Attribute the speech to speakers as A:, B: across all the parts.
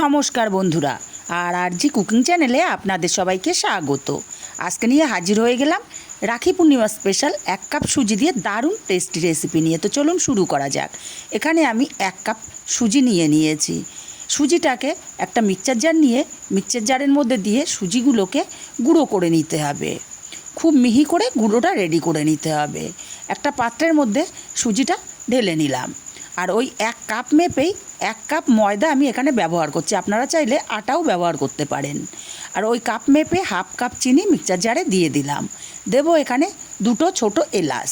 A: নমস্কার বন্ধুরা, আর আর জি কুকিং চ্যানেলে আপনাদের সবাইকে স্বাগত। আজকে নিয়ে হাজির হয়ে গেলাম রাখি পূর্ণিমা স্পেশাল এক কাপ সুজি দিয়ে দারুণ টেস্টি রেসিপি নিয়ে। তো চলুন শুরু করা যাক। এখানে আমি এক কাপ সুজি নিয়ে নিয়েছি। সুজিটাকে একটা মিক্সচার জার নিয়ে মিক্সচার জারের মধ্যে দিয়ে সুজিগুলোকে গুঁড়ো করে নিতে হবে। খুব মিহি করে গুঁড়োটা রেডি করে নিতে হবে। একটা পাত্রের মধ্যে সুজিটা ঢেলে নিলাম। আর ওই এক কাপ মেপেই এক কাপ ময়দা আমি এখানে ব্যবহার করছি। আপনারা চাইলে আটাও ব্যবহার করতে পারেন। আর ওই কাপ মেপে হাফ কাপ চিনি মিক্সচার জারে দিয়ে দিলাম। দেবো এখানে দুটো ছোট এলাচ।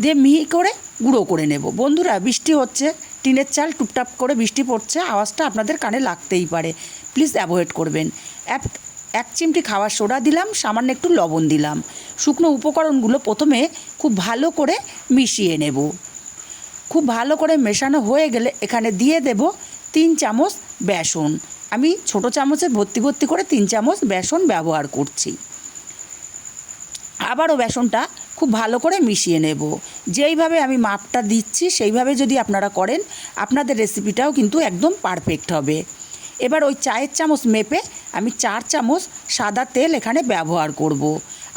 A: দিয়ে মিহি করে গুঁড়ো করে নেব। বন্ধুরা, বৃষ্টি হচ্ছে, টিনের চাল টুপটাপ করে বৃষ্টি পড়ছে, আওয়াজটা আপনাদের কানে লাগতেই পারে। প্লিজ অ্যাভয়েড করবেন। এক এক চিমটি খাওয়ার সোডা দিলাম, সামান্য একটু লবণ দিলাম। শুকনো উপকরণগুলো প্রথমে খুব ভালো করে মিশিয়ে নেব। খুব ভালো করে মেশানো হয়ে গেলে এখানে দিয়ে দেব তিন চামচ বেসন। আমি ছোট চামচে ভর্তি ভর্তি করে তিন চামচ বেসন ব্যবহার করছি। আবারও বেসনটা খুব ভালো করে মিশিয়ে নেব। যেইভাবে আমি মাপটা দিচ্ছি, সেইভাবে যদি আপনারা করেন, আপনাদের রেসিপিটাও কিন্তু একদম পারফেক্ট হবে। এবার ওই চায়ের চামচ মেপে আমি চার চামচ সাদা তেল এখানে ব্যবহার করব।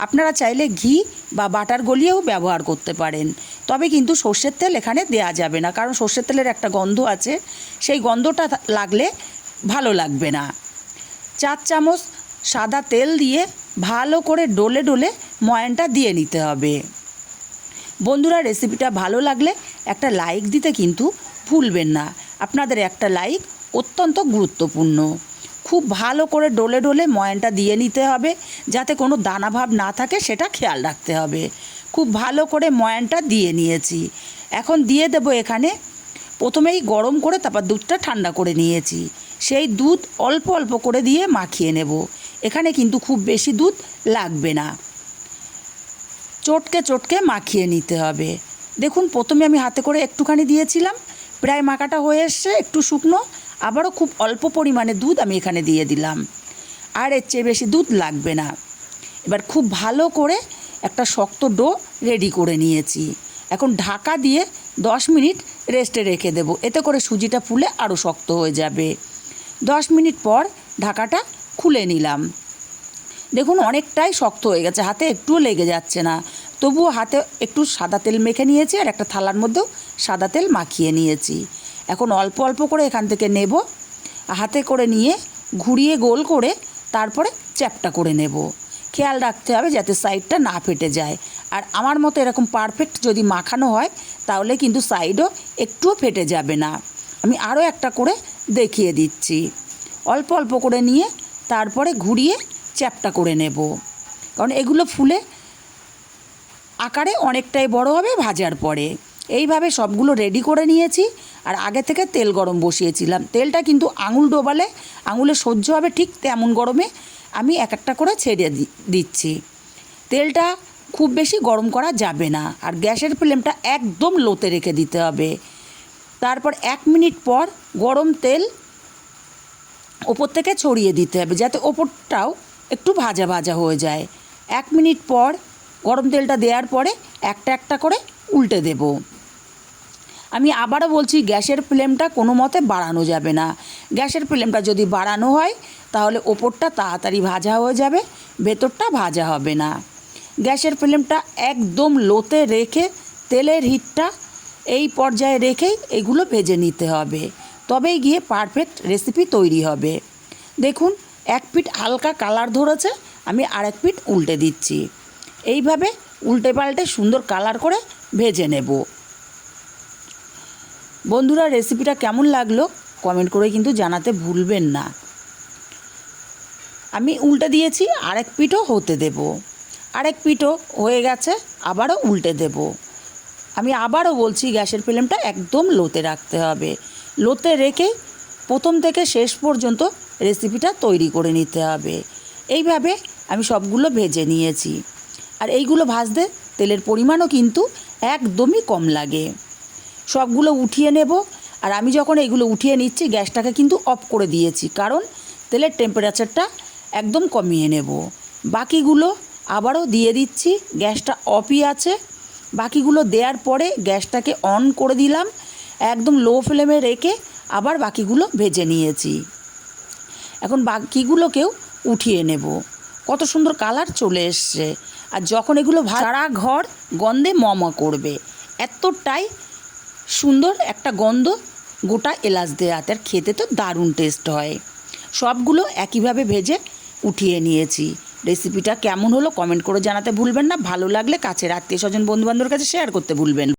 A: আপনারা চাইলে ঘি বা বাটার গলিয়েও ব্যবহার করতে পারেন। তবে কিন্তু সর্ষের তেল এখানে দেয়া যাবে না, কারণ সর্ষের তেলের একটা গন্ধ আছে। সেই গন্ধটা লাগলে ভালো লাগবে না। চার চামচ সাদা তেল দিয়ে ভালো করে ডলে ডলে ময়ানটা দিয়ে নিতে হবে। বন্ধুরা, রেসিপিটা ভালো লাগলে একটা লাইক দিতে কিন্তু ভুলবেন না। আপনাদের একটা লাইক অত্যন্ত গুরুত্বপূর্ণ। খুব ভালো করে ডলে ডলে ময়ানটা দিয়ে নিতে হবে, যাতে কোনো দানাভাব না থাকে, সেটা খেয়াল রাখতে হবে। খুব ভালো করে ময়ানটা দিয়ে নিয়েছি। এখন দিয়ে দেব এখানে। প্রথমেই গরম করে তারপর দুধটা ঠান্ডা করে নিয়েছি। সেই দুধ অল্প অল্প করে দিয়ে মাখিয়ে নেব। এখানে কিন্তু খুব বেশি দুধ লাগবে না। চটকে চটকে মাখিয়ে নিতে হবে। দেখুন, প্রথমে আমি হাতে করে একটুখানি দিয়েছিলাম। প্রায় মাখাটা হয়ে এসছে, একটু শুকনো। আবারও খুব অল্প পরিমাণে দুধ আমি এখানে দিয়ে দিলাম। আর এর চেয়ে বেশি দুধ লাগবে না। এবার খুব ভালো করে একটা শক্ত ডো রেডি করে নিয়েছি। এখন ঢাকা দিয়ে দশ মিনিট রেস্টে রেখে দেব। এতে করে সুজিটা ফুলে আরও শক্ত হয়ে যাবে। দশ মিনিট পর ঢাকাটা খুলে নিলাম। দেখুন, অনেকটাই শক্ত হয়ে গেছে। হাতে একটুও লেগে যাচ্ছে না। তবুও হাতে একটু সাদা তেল মেখে নিয়েছি আর একটা থালার মধ্যেও সাদা তেল মাখিয়ে নিয়েছি। এখন অল্প অল্প করে এখান থেকে নেব। হাতে করে নিয়ে ঘুরিয়ে গোল করে তারপরে চ্যাপটা করে নেব। খেয়াল রাখতে হবে যাতে সাইডটা না ফেটে যায়। আর আমার মতো এরকম পারফেক্ট যদি মাখানো হয়, তাহলে কিন্তু সাইডও একটুও ফেটে যাবে না। আমি আরও একটা করে দেখিয়ে দিচ্ছি। অল্প অল্প করে নিয়ে তারপরে ঘুরিয়ে চ্যাপটা করে নেব। কারণ এগুলো ফুলে আকারে অনেকটাই বড় হবে ভাজার পরে। এইভাবে সবগুলো রেডি করে নিয়েছি। আর আগে থেকে তেল গরম বসিয়েছিলাম। তেলটা কিন্তু আঙুল ডোবালে, আঙুলে সহ্য হবে ঠিক তেমন গরমে আমি এক একটা করে ছেড়ে দিচ্ছি। তেলটা খুব বেশি গরম করা যাবে না। আর গ্যাসের ফ্লেমটা একদম লোতে রেখে দিতে হবে। তারপর এক মিনিট পর গরম তেল ওপর থেকে ছড়িয়ে দিতে হবে, যাতে ওপরটাও একটু ভাজা ভাজা হয়ে যায়। এক মিনিট পর গরম তেলটা দেওয়ার পরে একটা একটা করে উল্টে দেব। আমি আবারও বলছি, গ্যাসের ফ্লেমটা কোনো মতে বাড়ানো যাবে না। গ্যাসের ফ্লেমটা যদি বাড়ানো হয়, তাহলে ওপরটা তাড়াতাড়ি ভাজা হয়ে যাবে, ভেতরটা ভাজা হবে না। গ্যাসের ফ্লেমটা একদম লোতে রেখে, তেলের হিটটা এই পর্যায়ে রেখেই এগুলো ভেজে নিতে হবে। তবেই গিয়ে পারফেক্ট রেসিপি তৈরি হবে। দেখুন, এক পিট হালকা কালার ধরেছে, আমি আরেক পিট উল্টে দিচ্ছি। এইভাবে উল্টে পাল্টে সুন্দর কালার করে ভেজে নেব। বন্ধুরা রেসিপিটা কেমন লাগল? কমেন্ট করে কিন্তু জানাতে ভুলবেন না। আমি উল্টে দিয়েছি, আরেক পিঠও হতে দেব। আরেক পিঠও হয়ে গেছে, আবারও উল্টে দেব। আমি আবারও বলছি, গ্যাসের ফ্লেমটা একদম লোতে রাখতে হবে। লোতে রেখে প্রথম থেকে শেষ পর্যন্ত রেসিপিটা তৈরি করে নিতে হবে। এইভাবে আমি সবগুলো ভেজে নিয়েছি। আর এইগুলো ভাজতে তেলের পরিমাণও কিন্তু একদমই কম লাগে। সবগুলো উঠিয়ে নেব। আর আমি যখন এইগুলো উঠিয়ে নিচ্ছি, গ্যাসটাকে কিন্তু অফ করে দিয়েছি। কারণ তেলের টেম্পারেচারটা একদম কমিয়ে নেব। বাকিগুলো আবারও দিয়ে দিচ্ছি, গ্যাসটা অফই আছে। বাকিগুলো দেওয়ার পরে গ্যাসটাকে অন করে দিলাম, একদম লো ফ্লেমে রেখে আবার বাকিগুলো ভেজে নিয়েছি। এখন বাকিগুলোকেও উঠিয়ে নেব। কত সুন্দর কালার চলে এসছে। আর যখন এগুলো সারা ঘর গন্ধে মমা করবে। এতটাই সুন্দর একটা গন্ধ গোটা এলাচ দেওয়াতে আর খেতে তো দারুণ টেস্ট হয়। সবগুলো একইভাবে ভেজে উঠিয়ে নিয়েছি। রেসিপিটা কেমন হলো কমেন্ট করে জানাতে ভুলবেন না। ভালো লাগলে কাছের আত্মীয় স্বজন বন্ধুবান্ধবের কাছে শেয়ার করতে ভুলবেন